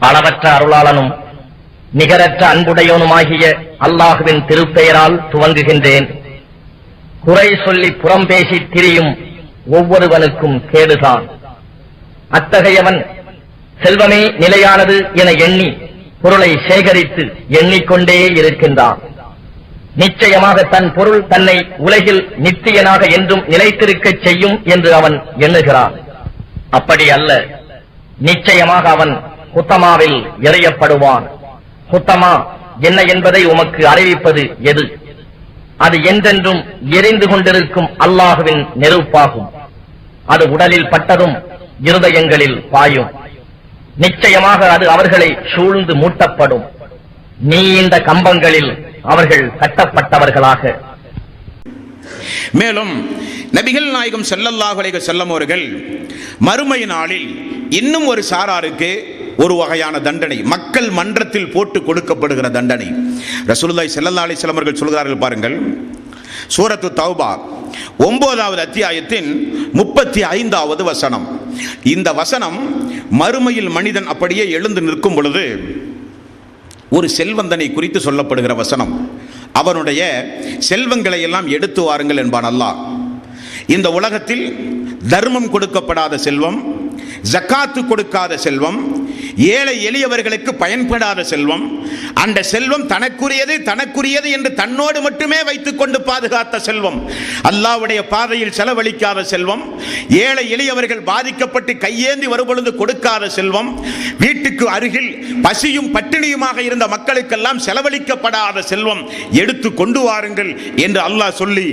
அளவற்ற அருளாளனும் நிகரற்ற அன்புடையவனுமாகிய அல்லாஹுவின் திருப்பெயரால் துவங்குகின்றேன். குறை சொல்லி புறம் பேசி திரியும் ஒவ்வொருவனுக்கும் கேடுதான். அத்தகையவன் செல்வமே நிலையானது என எண்ணி பொருளை சேகரித்து எண்ணிக்கொண்டே இருக்கின்றான். நிச்சயமாக தன் பொருள் தன்னை உலகில் நித்தியனாக என்றும் நிலைத்திருக்கச் செய்யும் என்று அவன் எண்ணுகிறான். அப்படி அல்ல. நிச்சயமாக அவன் குத்தமாவில் எறியப்படுவான். குத்தமா என்ன என்பதை உமக்கு அறிவிப்பது எது? அது என்றென்றும் எரிந்து கொண்டிருக்கும் அல்லாஹுவின் நெருப்பாகும். அது உடலில் பட்டதும் இருதயங்களில் பாயும். நிச்சயமாக அது அவர்களை சூழ்ந்து மூட்டப்படும். நீ இந்த கம்பங்களில் அவர்கள் கட்டப்பட்டவர்களாக. மேலும் நபிகள் நாயகம் ஸல்லல்லாஹு அலைஹி அவர்கள் மறுமை நாளில் இன்னும் ஒரு சாராருக்கு ஒரு வகையான தண்டனை. மக்கள் மன்றத்தில் போட்டு கொடுக்கப்படுகிற தண்டனை. ரசூலுல்லாய் செல்லல்லா அலைஹி வஸல்லம் அவர்கள் சொல்கிறார்கள் பாருங்கள். சூரத்து தௌபா ஒன்பதாவது அத்தியாயத்தின் முப்பத்தி ஐந்தாவது வசனம். இந்த வசனம் மறுமையில் மனிதன் அப்படியே எழுந்து நிற்கும் பொழுது ஒரு செல்வந்தனை குறித்து சொல்லப்படுகிற வசனம். அவனுடைய செல்வங்களை எல்லாம் எடுத்து வாருங்கள் என்பான் அல்லாஹ். இந்த உலகத்தில் தர்மம் கொடுக்கப்படாத செல்வம் ஜக்காத்து கொடுக்காத செல்வம் ஏழை எளியவர்களுக்கு பயன்படாத செல்வம். அந்த செல்வம் தனக்குரியது தனக்குரியது என்று தன்னோடு மட்டுமே வைத்துக் கொண்டு பாதுகாத்த செல்வம். அல்லாவுடைய பாதையில் செலவழிக்காத செல்வம். ஏழை எளியவர்கள் பாதிக்கப்பட்டு கையேந்தி வருபொழுது கொடுக்காத செல்வம். வீட்டுக்கு அருகில் பசியும் பட்டினியுமாக இருந்த மக்களுக்கெல்லாம் செலவழிக்கப்படாத செல்வம். எடுத்து கொண்டு வாருங்கள் என்று அல்லாஹ் சொல்லி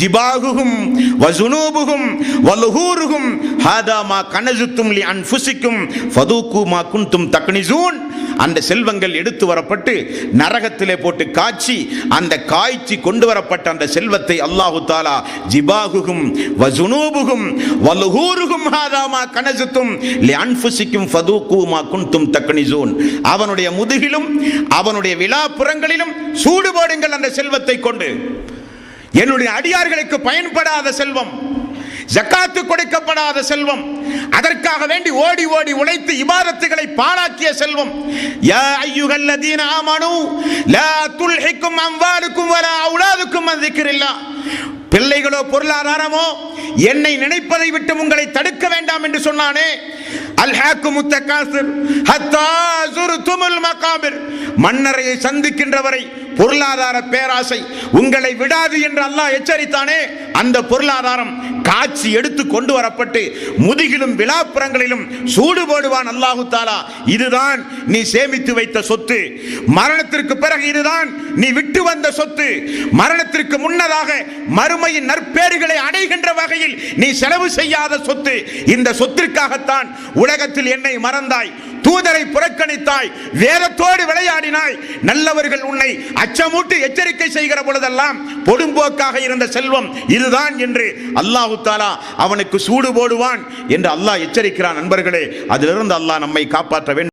ஜிபாகுகும் வசுனூபுகும் யுஹ்மா ஹாதாமா கனசுத்தும் லி அன்ஃபுசிக்கும் மா தக்னிசூன் அந்த செல்வங்கள் எடுத்து வரப்பட்டு நரகத்திலே போட்டு காய்ச்சி அந்த காய்ச்சி கொண்டு வரப்பட்ட அந்த செல்வத்தை அல்லாஹு தாலா ஜிபாகுகும் வசுனூபுகும் வலுகூருகும் ஹாதாமா கனசுத்தும் அன்புசிக்கும் ஃபதூக்குமா குந்தும் தக்னிசூன் அவனுடைய முதுகிலும் அவனுடைய விழாப்புறங்களிலும் சூடுபாடுங்கள் அந்த செல்வத்தை கொண்டு. என்னுடைய அடியார்களுக்கு பயன்படாத செல்வம். ஜக்காத்து கொடுக்கப்படாத செல்வம். அதற்காக வேண்டி ஓடி ஓடி உழைத்து இபாதத்துகளை பாழாக்கிய செல்வம். யா ஐயுகல்லதீன ஆமனு லா துல்ஹிக்கும் அம்வாலுக்கும் வலா அவுலாதுக்கும் அன் திக்ரில்லா. பிள்ளைகளோ பொருளாதாரமோ என்னை நினைப்பதை விட்டு உங்களை தடுக்க வேண்டாம் என்று சொன்னானே. அல்ஹாக்கு முத்தகாசிர் ஹத்தா துமுல் மகாபிர். மன்னரையை சந்திக்கின்றவரை பொருளாதார பேராசை உங்களை விடாது என்று அல்லாஹ் எச்சரித்தானே? அந்த பொருளாதாரம் காட்சி எடுத்து கொண்டு வரப்பட்டு முதுகிலும் விழாப்புறங்களிலும் சூடு போடுவான் அல்லாஹு தாலா. இதுதான் நீ சேமித்து வைத்த சொத்து. மரணத்திற்கு பிறகு இதுதான் நீ விட்டு வந்த சொத்து. மரணத்திற்கு முன்னதாக மறுமையின் நற்பேறுகளை அடைகின்ற வகையில் நீ செலவு செய்யாத சொத்து. இந்த சொத்திற்காகத்தான் உலகத்தில் என்னை மறந்தாய். தூதரை புறக்கணித்தாய் வேதத்தோடு விளையாடினாய். நல்லவர்கள் உன்னை அச்சமூட்டி எச்சரிக்கை செய்கிற பொழுதெல்லாம் பொடும்போக்காக இருந்த செல்வம் இதுதான் என்று அல்லாஹு தாலா அவனுக்கு சூடு போடுவான் என்று அல்லாஹ் எச்சரிக்கிறான். நண்பர்களே அதிலிருந்து அல்லாஹ் நம்மை காப்பாற்ற வேண்டும்.